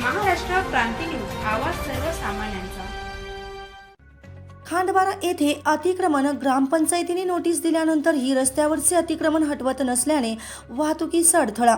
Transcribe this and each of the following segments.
Maharashtra Kranti news आवाज सर्वसामान्यांचा. खांडबारा येथे अतिक्रमण ग्रामपंचायतीने नोटीस दिल्यानंतरही रस्त्यावरचे अतिक्रमण हटवत नसल्याने वाहतुकीस अडथळा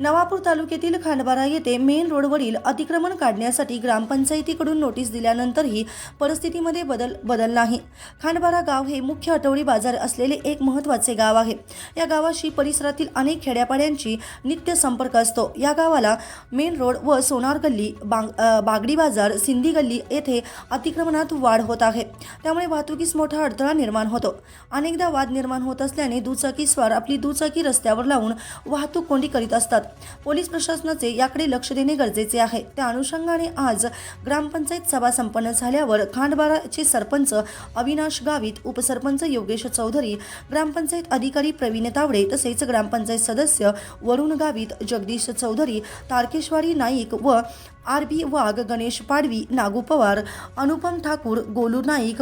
नवापूर तालुक्यातील खांडबारा येथे मेन रोडवरील अतिक्रमण काढण्यासाठी ग्रामपंचायतीकडून नोटीस दिल्यानंतरही परिस्थितीमध्ये बदल बदल नाही. खांडबारा गाव हे मुख्य आठवडी बाजार असलेले एक महत्त्वाचे गाव आहे. या गावाशी परिसरातील अनेक खेड्यापाड्यांची नित्य संपर्क असतो. या गावाला मेन रोड व सोनार गल्ली बांग बागडी बाजार सिंधी गल्ली येथे अतिक्रमणात वाढ होत आहे. त्यामुळे वाहतुकीस मोठा अडथळा निर्माण होतो. अनेकदा वाद निर्माण होत असल्याने दुचाकीस्वार आपली दुचाकी रस्त्यावर लावून वाहतूक कोंडी करीत असतात. पोलीस प्रशासनाचे याकडे लक्ष देणे गरजेचे आहे. त्या अनुषंगाने आज ग्रामपंचायत सभा संपन्न झाल्यावर खांडबाराचे सरपंच अविनाश गावित उपसरपंच योगेश चौधरी ग्रामपंचायत अधिकारी प्रवीण तावडे तसेच ग्रामपंचायत सदस्य वरुण गावित जगदीश चौधरी तारकेश्वरी नाईक व आर बी वाघ गणेश पाडवी नागू पवार अनुपम ठाकूर गोलू नाईक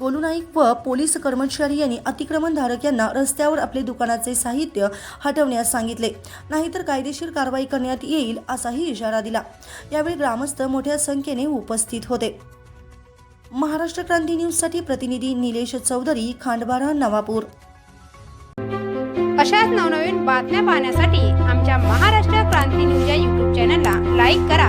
गोलू नाईक व पोलीस कर्मचारी यांनी अतिक्रमणधारक यांना रस्त्यावर आपले दुकानाचे साहित्य हटवण्यास सांगितले. नाहीतर कायदेशीर कारवाई करण्यात येईल असाही इशारा दिला. यावेळी ग्रामस्थ मोठ्या संख्येने उपस्थित होते. महाराष्ट्र क्रांती न्यूजसाठी प्रतिनिधी निलेश चौधरी खांडबारा नवापूर. अशाच नवनवीन बातम्या पाहण्यासाठी आमच्या महाराष्ट्र क्रांती न्यूज या यूट्यूब चॅनलला लाईक करा.